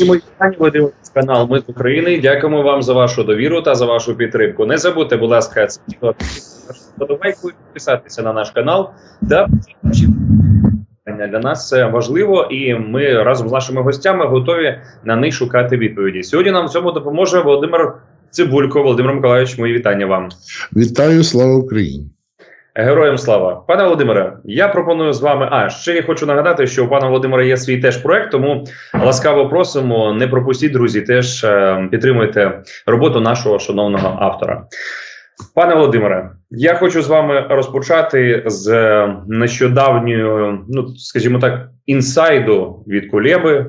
Всі мої вітання, ви канал Ми з України. Дякуємо вам за вашу довіру та за вашу підтримку. Не забудьте, будь ласка, подобайку, підписатися на наш канал та для нас це важливо, і ми разом з нашими гостями готові на них шукати відповіді. Сьогодні нам в цьому допоможе Володимир Цибулько. Володимир Миколаївич, мої вітання вам. Вітаю, слава Україні! Героям слава, пане Володимире. Я пропоную з вами. А ще я хочу нагадати, що у пана Володимира є свій теж проект, тому ласкаво просимо. Не пропустіть, друзі. Теж е, підтримуйте роботу нашого шановного автора. Пане Володимире, я хочу з вами розпочати з е, нещодавньої, ну скажімо так, інсайду від Кулєби.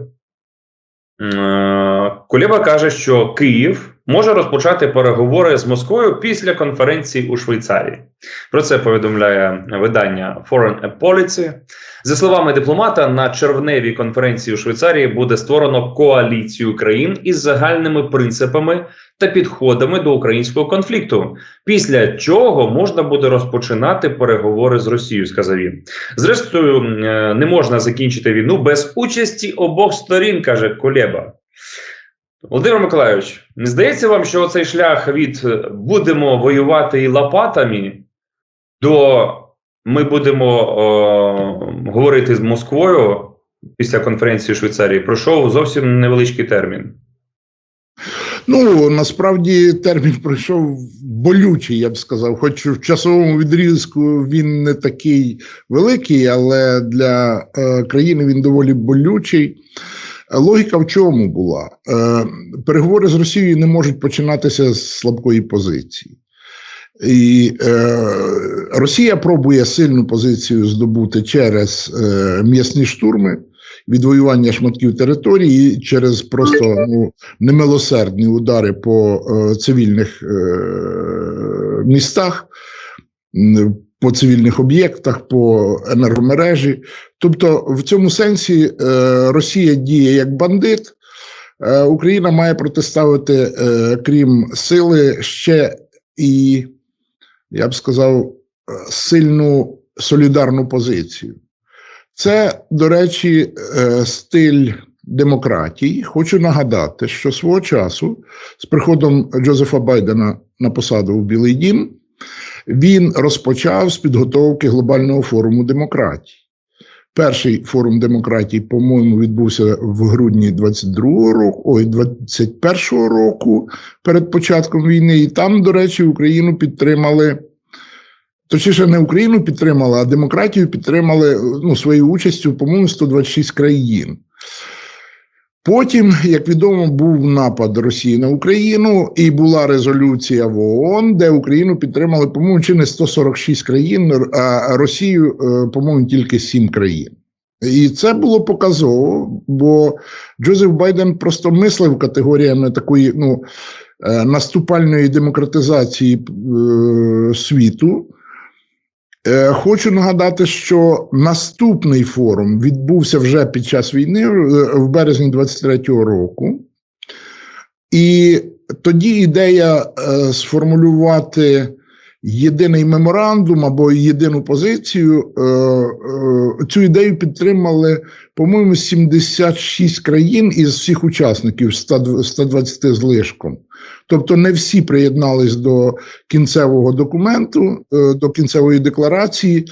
Е, Кулєба каже, що Київ може розпочати переговори з Москвою після конференції у Швейцарії. Про це повідомляє видання Foreign Policy. За словами дипломата, на червневій конференції у Швейцарії буде створено коаліцію країн із загальними принципами та підходами до українського конфлікту, після чого можна буде розпочинати переговори з Росією. Сказав він. Зрештою, е, не можна закінчити війну без участі обох сторін, каже Кулєба. Володимир Миколайович, не здається вам, що цей шлях від е, будемо воювати і лопатами до ми будемо о, говорити з Москвою після конференції в Швейцарії пройшов зовсім невеличкий термін. Ну насправді термін пройшов болючий, я б сказав. Хоч в часовому відрізку він не такий великий, але для е, країни він доволі болючий. Логіка в чому була? Е, переговори з Росією не можуть починатися з слабкої позиції. І е, Росія пробує сильну позицію здобути через е, м'ясні штурми, відвоювання шматків території через просто ну, немилосердні удари по е, цивільних е, містах, по цивільних об'єктах, по енергомережі. Тобто, в цьому сенсі е, Росія діє як бандит. Е, Україна має протиставити, е, крім сили, ще і я б сказав, сильну солідарну позицію. Це, до речі, стиль демократії. Хочу нагадати, що свого часу, з приходом Джозефа Байдена на посаду в Білий Дім, він розпочав з підготовки глобального форуму демократії. Перший форум демократії, по-моєму, відбувся в грудні 22-го року, ой, 21-го року перед початком війни. І там, до речі, Україну підтримали. Точніше, не Україну підтримали, а демократію підтримали ну, своєю участю, по-моєму, 126 країн. Потім, як відомо, був напад Росії на Україну, і була резолюція в ООН, де Україну підтримали, по-моєму, чи не 146 країн, а Росію, по-моєму, тільки 7 країн. І це було показово, бо Джозеф Байден просто мислив категоріями такої ну, наступальної демократизації е, світу. Е, хочу нагадати, що наступний форум відбувся вже під час війни в березні 23-го року, і тоді ідея е, сформулювати єдиний меморандум або єдину позицію. Е, цю ідею підтримали, по-моєму, 76 країн із всіх учасників 120 з лишком. Тобто не всі приєднались до кінцевого документу, до кінцевої декларації,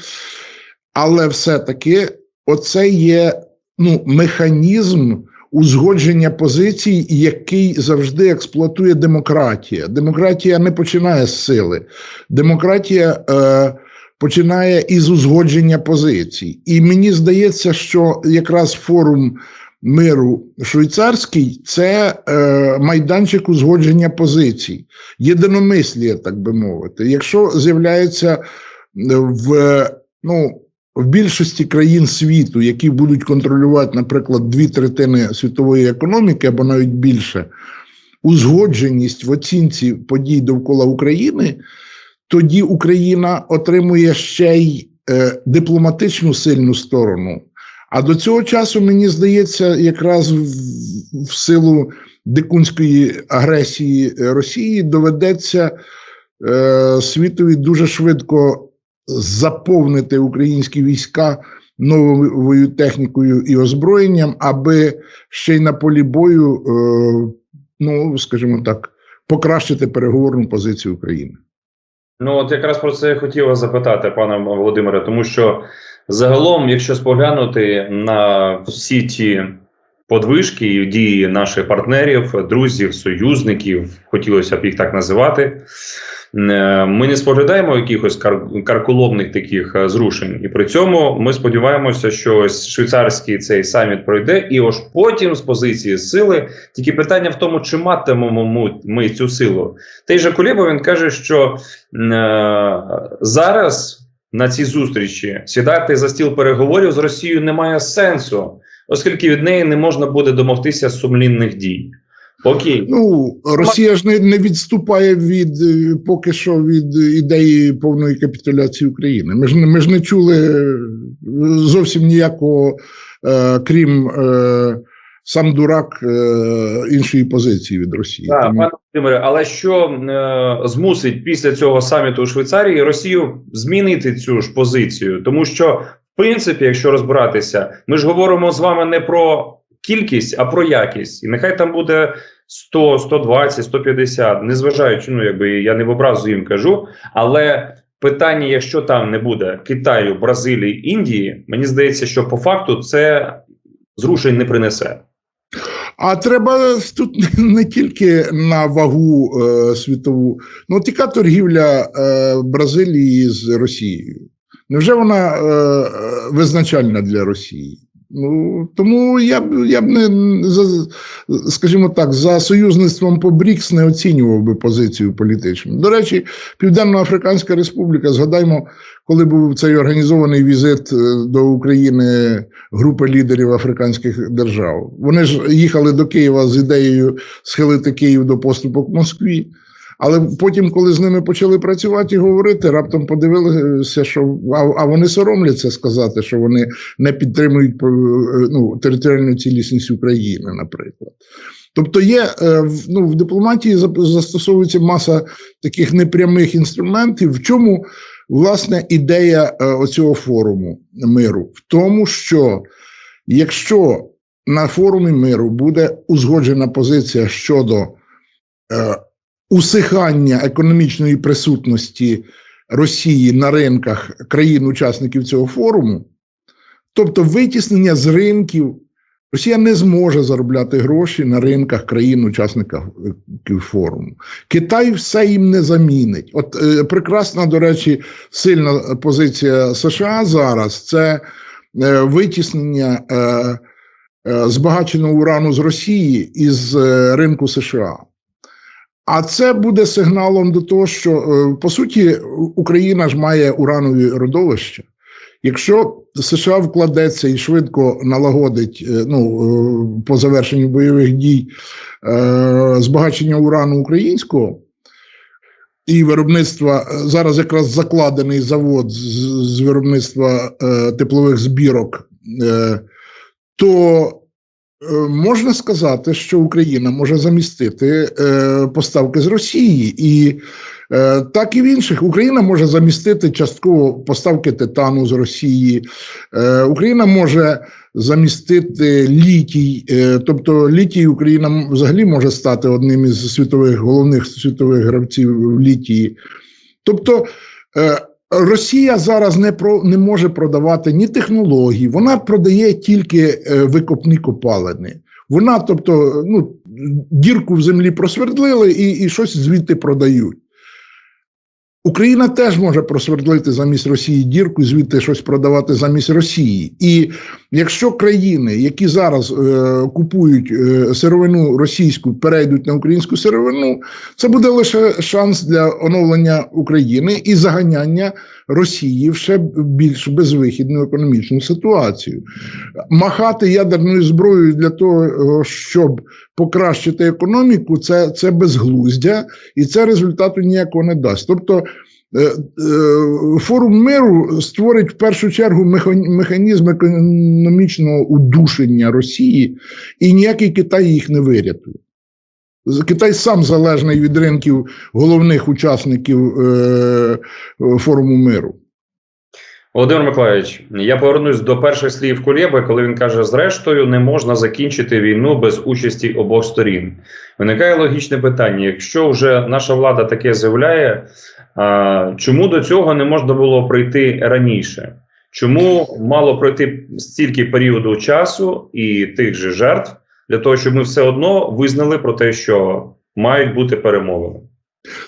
але все-таки оце є ну, механізм узгодження позицій, який завжди експлуатує демократія. Демократія не починає з сили, демократія е, починає із узгодження позицій. І мені здається, що якраз форум миру швейцарський це е, майданчик узгодження позицій, єдиномислія, так би мовити. Якщо з'являється в ну, в більшості країн світу, які будуть контролювати, наприклад, дві третини світової економіки або навіть більше, узгодженість в оцінці подій довкола України, тоді Україна отримує ще й е, дипломатичну сильну сторону. А до цього часу, мені здається, якраз в, в силу дикунської агресії Росії доведеться е, світові дуже швидко заповнити українські війська новою технікою і озброєнням, аби ще й на полі бою, е, ну скажімо так, покращити переговорну позицію України. Ну, от якраз про це я хотів вас запитати, пане Володимире, тому що загалом, якщо споглянути на всі ті подвижки і дії наших партнерів, друзів, союзників, хотілося б їх так називати. Е, Ми не споглядаємо якихось кар- карколомних таких е, зрушень, і при цьому ми сподіваємося, що ось швейцарський цей саміт пройде, і ось потім з позиції сили тільки питання в тому, чи матимемо ми- цю силу. Той же Кулєба він каже, що е, зараз на цій зустрічі сідати за стіл переговорів з Росією немає сенсу, оскільки від неї не можна буде домогтися сумлінних дій. Окей, Ну, Росія ж не, не відступає від е, поки що від ідеї повної капітуляції України. Ми ж ми ж не чули е, зовсім ніякого, е, крім е, сам дурак е, іншої позиції від Росії. Так, Тому- пане Володимире, але що е, змусить після цього саміту у Швейцарії Росію змінити цю ж позицію? Тому що, в принципі, якщо розбиратися, ми ж говоримо з вами не про кількість, а про якість. І нехай там буде 100, 120, 150, незважаючи, ну якби я не в образу їм кажу, але. Питання, якщо там не буде Китаю, Бразилії, Індії, мені здається, що по факту це зрушень не принесе. А треба тут не тільки на вагу е, світову. Ну, яка торгівля е, Бразилії з Росією? Невже вона е, е, визначальна для Росії? Ну тому я б я б не за скажімо так, за союзництвом по БРІКС не оцінював би позицію політичну. До речі, Південно-Африканська Республіка, згадаймо, коли був цей організований візит е, до України групи лідерів африканських держав. Вони ж їхали до Києва з ідеєю схилити Київ до поступок Москві. Але потім, коли з ними почали працювати і говорити, раптом подивилися, що а, а вони соромляться сказати, що вони не підтримують е, ну, територіальну цілісність України, наприклад. Тобто є е, ну, в дипломатії застосовується маса таких непрямих інструментів. В чому власне ідея е, оцього форуму миру? В тому, що якщо на форумі миру буде узгоджена позиція щодо усихання економічної присутності Росії на ринках країн-учасників цього форуму, тобто витіснення з ринків, Росія не зможе заробляти гроші на ринках країн-учасників форуму. Китай все їм не замінить. От е, прекрасна, до речі, сильна позиція США зараз це е, витіснення е, е, збагаченого урану з Росії із е, ринку США. А це буде сигналом до того, що е, по суті Україна ж має уранові родовища. Якщо США вкладеться і швидко налагодить е, ну, е, по завершенню бойових дій збагачення урану українського і виробництва зараз якраз закладений завод з, виробництва теплових збірок, то Можна сказати, що Україна може замістити е, поставки з Росії, і е, так і в інших Україна може замістити частково поставки титану з Росії. Е, Україна може замістити літій, е, тобто літій Україна взагалі може стати одним із світових головних світових гравців в літії. Тобто е, Росія зараз не про не може продавати ні технології, вона продає тільки е, викопні копалини. Вона, тобто, ну, дірку в землі просвердлили і, і щось звідти продають. Україна теж може просвердлити замість Росії дірку і звідти щось продавати замість Росії. І якщо країни, які зараз е, купують е, сировину російську, перейдуть на українську сировину, це буде лише шанс для оновлення України і заганяння Росії ще більш безвихідну економічну ситуацію. Махати ядерною зброєю для того, щоб покращити економіку, це, це безглуздя, і це результату ніякого не дасть. Тобто е, е, форум миру створить в першу чергу механізм економічного удушення Росії, і ніякий Китай їх не вирятує. Китай сам залежний від ринків головних учасників е, форуму миру. Володимир Миколаївич, я повернусь до перших слів Кулєби, коли він каже: зрештою, не можна закінчити війну без участі обох сторін. Виникає логічне питання: якщо вже наша влада таке заявляє, а, чому до цього не можна було прийти раніше? Чому мало пройти стільки періоду часу і тих же жертв для того, щоб ми все одно визнали про те, що мають бути перемовини?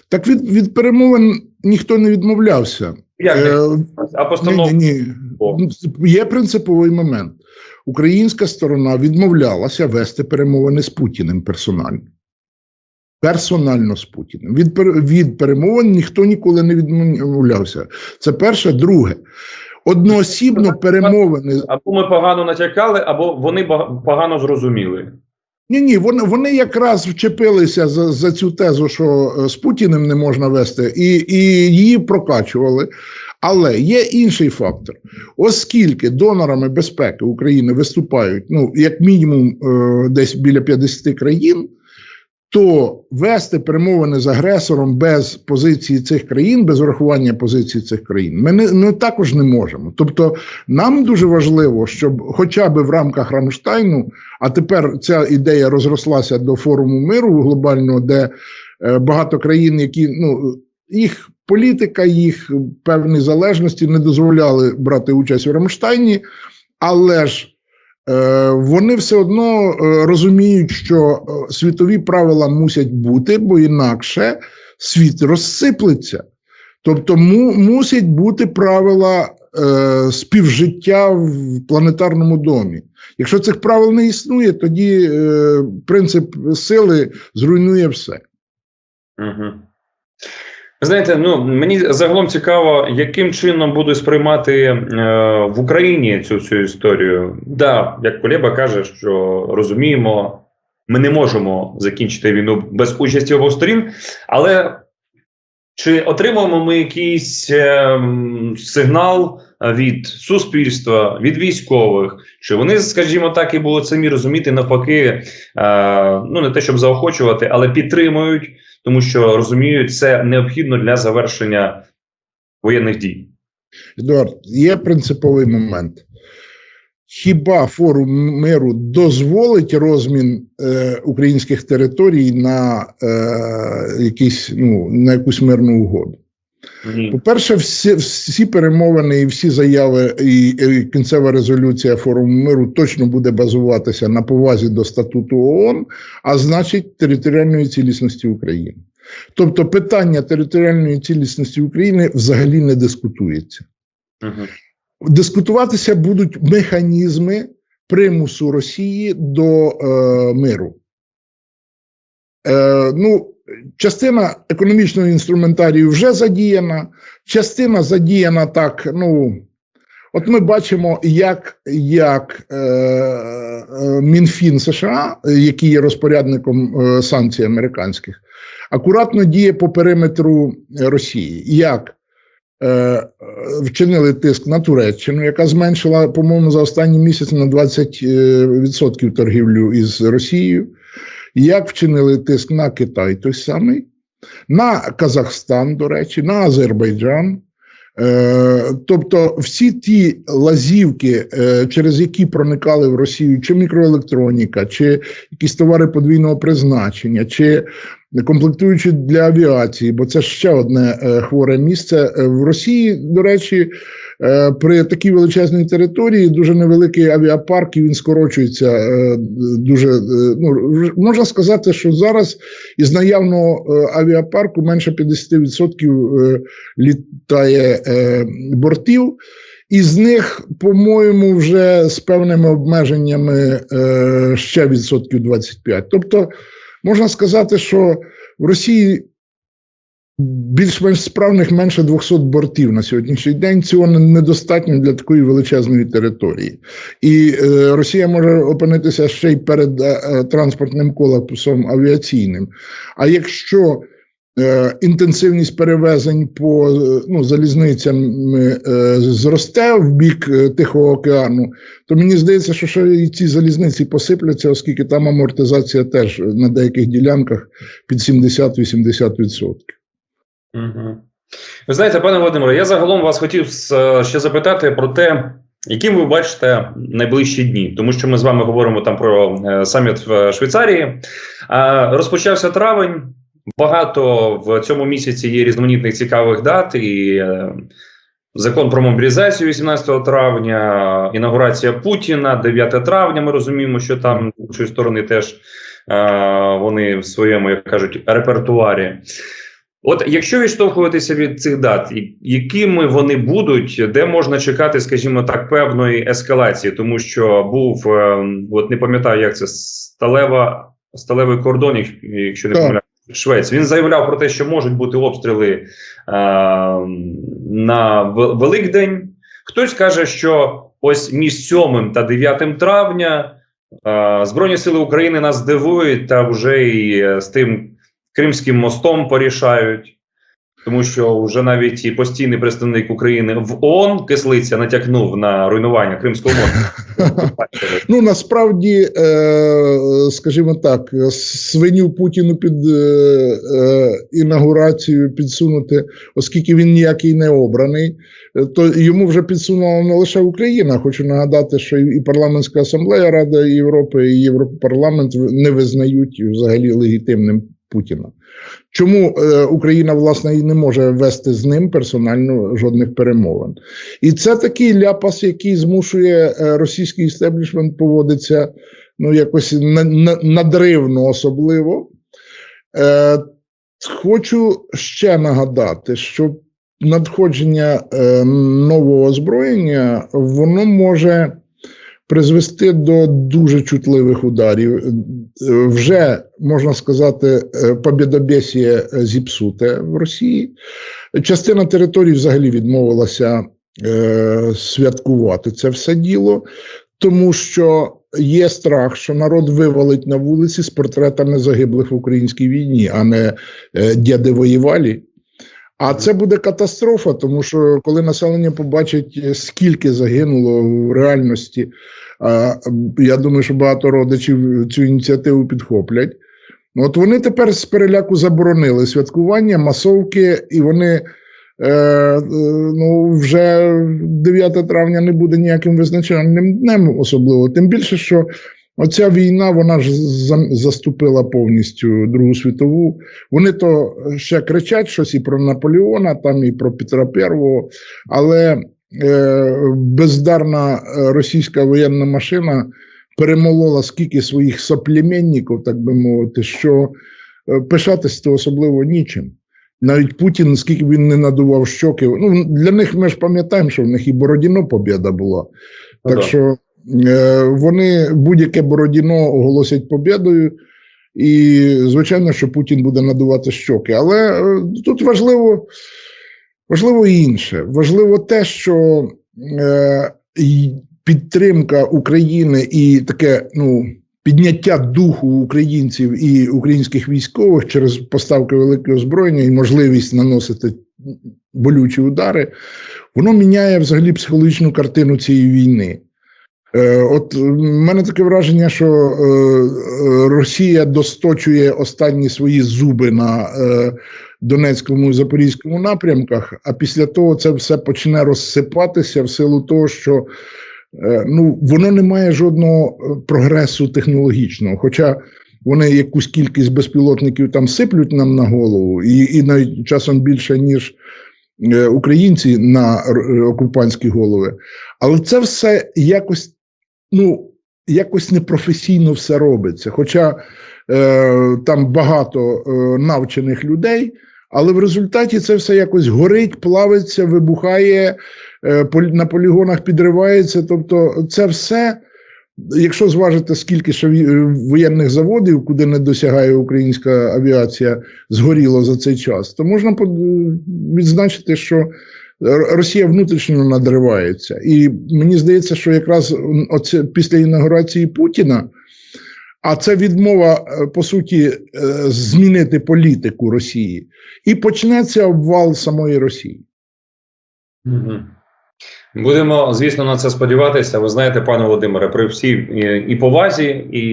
Так від, від перемовин ніхто не відмовлявся. Як? Е, а постанов ні, ні, ні. Є принциповий момент. Українська сторона відмовлялася вести перемовини з Путіним персонально. Персонально з Путіним. Від, від перемовин ніхто ніколи не відмовлявся. Це перше. Друге. Одноосібно перемовини або ми погано натякали, або вони погано зрозуміли. Ні, ні, вони, вони якраз вчепилися за, за цю тезу, що е, з Путіним не можна вести, і, і її прокачували. Але є інший фактор, оскільки донорами безпеки України виступають ну як мінімум е, десь біля 50 країн, то вести перемовини з агресором без позиції цих країн, без урахування позиції цих країн, ми, не, ми також не можемо. Тобто, нам дуже важливо, щоб хоча б в рамках Рамштайну, а тепер ця ідея розрослася до форуму миру глобального, де е, багато країн, які ну їх політика, їх певні залежності не дозволяли брати участь у Рамштайні, але ж вони все одно е, розуміють, що е, світові правила мусять бути, бо інакше світ розсиплеться. Тобто, му, мусять бути правила е, співжиття в планетарному домі. Якщо цих правил не існує, тоді е, принцип сили зруйнує все. Угу. Знаєте, ну мені загалом цікаво, яким чином будуть сприймати е, в Україні цю цю історію. Да, як Кулеба каже, що розуміємо, ми не можемо закінчити війну без участі обох сторін, але чи отримуємо ми якийсь е, сигнал від суспільства, від військових? Чи вони, скажімо так, і будуть самі розуміти навпаки, е, ну не те, щоб заохочувати, але підтримують, тому що розуміють, це необхідно для завершення воєнних дій. Едуард, є принциповий момент. Хіба форум миру дозволить розмін е, українських територій на е, якісь, ну, на якусь мирну угоду? Ні. По-перше, всі, всі перемовини і всі заяви, і, і кінцева резолюція форуму миру точно буде базуватися на повазі до статуту ООН, а значить, територіальної цілісності України. Тобто, питання територіальної цілісності України взагалі не дискутується. Угу. Дискутуватися будуть механізми примусу Росії до е, миру. Е, ну, частина економічного інструментарію вже задіяна, частина задіяна так. Ну, от ми бачимо, як, як е, е, Мінфін США, який є розпорядником е, санкцій американських, акуратно діє по периметру Росії. Як е, вчинили тиск на Туреччину, яка зменшила, по-моєму, за останній місяць на 20% торгівлю із Росією. Як вчинили тиск на Китай той самий, на Казахстан, до речі, на Азербайджан. Е, тобто всі ті лазівки, е, через які проникали в Росію, чи мікроелектроніка, чи якісь товари подвійного призначення, чи комплектуючі для авіації, бо це ще одне е, хворе місце в Росії. До речі, при такій величезній території дуже невеликий авіапарк, і він скорочується е, дуже. е, Ну можна сказати, що зараз із наявного е, авіапарку менше 50% е, літає е, бортів. Із них, по-моєму, вже з певними обмеженнями е, ще відсотків 25. Тобто, можна сказати, що в Росії більш-менш справних менше 200 бортів на сьогоднішній день. Цього недостатньо для такої величезної території. І е, Росія може опинитися ще й перед е, е, транспортним колапсом авіаційним. А якщо е, інтенсивність перевезень по е, ну, залізницям зросте в бік Тихого океану, то мені здається, що ще і ці залізниці посипляться, оскільки там амортизація теж на деяких ділянках під 70-80%. Ви знаєте, пане Володимире, я загалом вас хотів е, ще запитати про те, яким ви бачите найближчі дні, тому що ми з вами говоримо там про е, саміт в Швейцарії. Розпочався травень. Багато в цьому місяці є різноманітних цікавих дат і. е, Закон про мобілізацію 18 травня, інаугурація Путіна, 9 травня. Ми розуміємо, що там з іншої сторони теж е, вони в своєму, як кажуть, репертуарі. От якщо відштовхуватися від цих дат, якими вони будуть, де можна чекати, скажімо так, певної ескалації, тому що був е, от не пам'ятаю, як це сталева сталевий кордон, якщо- не помиляю, Швець. Він заявляв про те, що можуть бути обстріли е, на Великдень. Хтось каже, що ось між 7 та 9 травня е, Збройні сили України нас здивують та вже і е, з тим Кримським мостом порішають, тому що вже навіть і постійний представник України в ООН Кислиця натякнув на руйнування Кримського мосту. Ну насправді, е, скажімо так, свиню Путіну під е, е, інаугурацію підсунути, оскільки він ніякий не обраний, то йому вже підсунула не лише Україна. Хочу нагадати, що і парламентська асамблея Рада Європи, і Європарламент не визнають взагалі легітимним Путіна. Чому е, Україна власне і не може вести з ним персонально жодних перемовин? І це такий ляпас, який змушує е, російський істеблішмент поводитися ну якось на, на, надривно особливо. Е, хочу ще нагадати, що надходження е, нового озброєння воно може призвести до дуже чутливих ударів. Е, Вже можна сказати, е, побєдобєсіє зіпсуте в Росії. Частина територій взагалі відмовилася е, святкувати це все діло, тому що є страх, що народ вивалить на вулиці з портретами загиблих в українській війні, а не е, діди воювали. А це буде катастрофа, тому що коли населення побачить, е, скільки загинуло в реальності, я думаю, що багато родичів цю ініціативу підхоплять. От вони тепер з переляку заборонили святкування, масовки, і вони е, ну, вже 9 травня не буде ніяким визначальним днем, особливо. Тим більше, що оця війна вона ж заступила повністю Другу світову. Вони то ще кричать щось і про Наполеона, там і про Петра I, але е, бездарна е, російська воєнна машина перемолола скільки своїх соплеменників, так би мовити, що е, пишатись то особливо нічим. Навіть Путін, скільки він не надував щоки. Ну для них ми ж пам'ятаємо, що в них і Бородіно побєда була. Ну, Так да. що вони будь-яке Бородіно оголосять побєдою, і звичайно, що Путін буде надувати щоки. Але е, тут важливо, важливо інше. Важливо те, що е, підтримка України і таке ну, підняття духу українців і українських військових через поставки великого озброєння і можливість наносити болючі удари, воно міняє взагалі психологічну картину цієї війни. Е, От в мене таке враження, що е, е, Росія досточує останні свої зуби на е, Донецькому і Запорізькому напрямках, а після того це все почне розсипатися в силу того, що е, ну, воно не має жодного е, прогресу технологічного. Хоча вони якусь кількість безпілотників там сиплють нам на голову, і, і навіть часом більше, ніж е, українці на окупантські голови. Але це все якось, ну, якось непрофесійно все робиться. Хоча е, там багато е, навчених людей, але в результаті це все якось горить, плавиться, вибухає, е, на полігонах підривається. Тобто, це все. Якщо зважити, скільки ще воєнних заводів, куди не досягає українська авіація, згоріло за цей час, то можна відзначити, що Росія внутрішньо надривається. І мені здається, що якраз оце після інаугурації Путіна, а це відмова, е, по суті, е, змінити політику Росії, і почнеться обвал самої Росії. Будемо, звісно, на це сподіватися. Ви знаєте, пане Володимире, при всій і, і повазі, і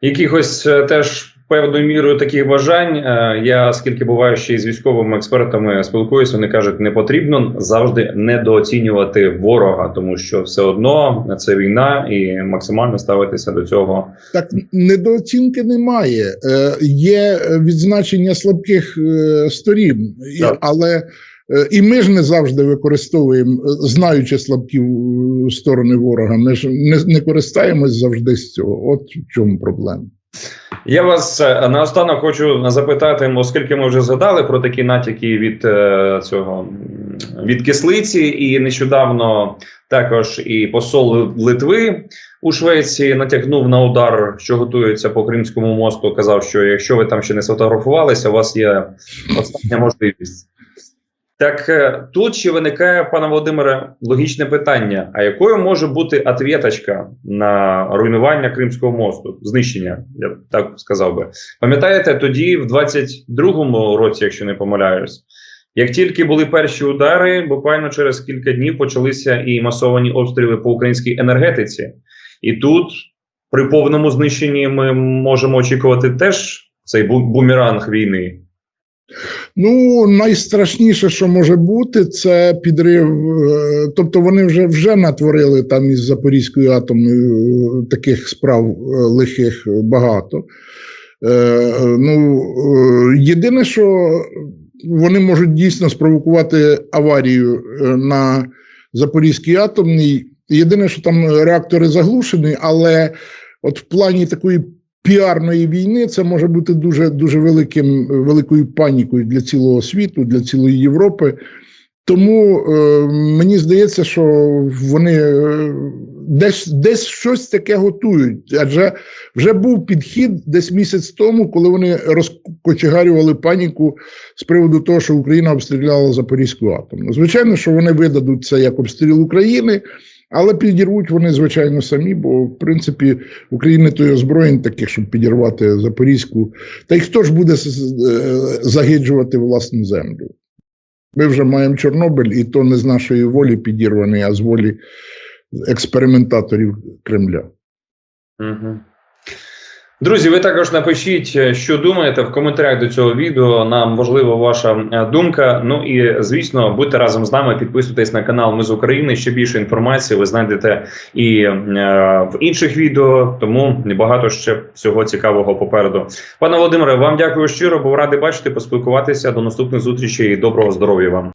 якихось е, теж певною мірою таких бажань. Е, Я скільки буваю ще із військовими експертами спілкуюся, вони кажуть, не потрібно завжди недооцінювати ворога, тому що все одно це війна, і максимально ставитися до цього. Так недооцінки немає. Е, є відзначення слабких е, сторін, Так. але е, і ми ж не завжди використовуємо, знаючи слабкі сторони ворога. Ми ж не, не користаємось завжди з цього. От в чому проблема. Я вас е, наостанок хочу запитати, оскільки ми вже згадали про такі натяки від е, цього від кислиці, і нещодавно також і посол Литви у Швеції натякнув на удар, що готується по Кримському мосту. Казав, що якщо ви там ще не сфотографувалися, у вас є остання можливість. Так е, тут ще виникає, пане Володимире, логічне питання: а якою може бути ответочка на руйнування Кримського мосту, знищення, я так сказав би. Пам'ятаєте, тоді, в 22-му році, якщо не помиляюсь, як тільки були перші удари, буквально через кілька днів почалися і масовані обстріли по українській енергетиці. І тут, при повному знищенні, ми можемо очікувати теж цей бу- бумеранг війни. Ну, найстрашніше, що може бути, це підрив. е, Тобто вони вже вже натворили там із Запорізькою атомною е, таких справ е, лихих багато. Ну, єдине, що вони можуть дійсно спровокувати аварію на Запорізькій атомній. Єдине, що там реактори заглушені, але от в плані такої піарної війни це може бути дуже дуже великим великою панікою для цілого світу, для цілої Європи. Тому е, мені здається, що вони е, десь десь щось таке готують. Адже вже був підхід десь місяць тому, коли вони розкочегарювали паніку з приводу того, що Україна обстріляла Запорізьку атомну. Звичайно, що вони видадуть це як обстріл України. Але підірвуть вони, звичайно, самі, бо в принципі в Україні то й озброєнь таких, щоб підірвати Запорізьку. Та й хто ж буде е, загиджувати власну землю? Ми вже маємо Чорнобиль, і то не з нашої волі підірваний, а з волі експериментаторів Кремля. Угу. Друзі, ви також напишіть, е, що думаєте в коментарях до цього відео. Нам важлива ваша е, думка. Ну і звісно, будьте разом з нами. Підписуйтесь на канал Ми з України. Ще більше інформації ви знайдете і е, в інших відео. Тому багато ще всього цікавого попереду. Пане Володимире, вам дякую щиро. Був радий бачити, поспілкуватися. До наступних зустрічей доброго здоров'я вам.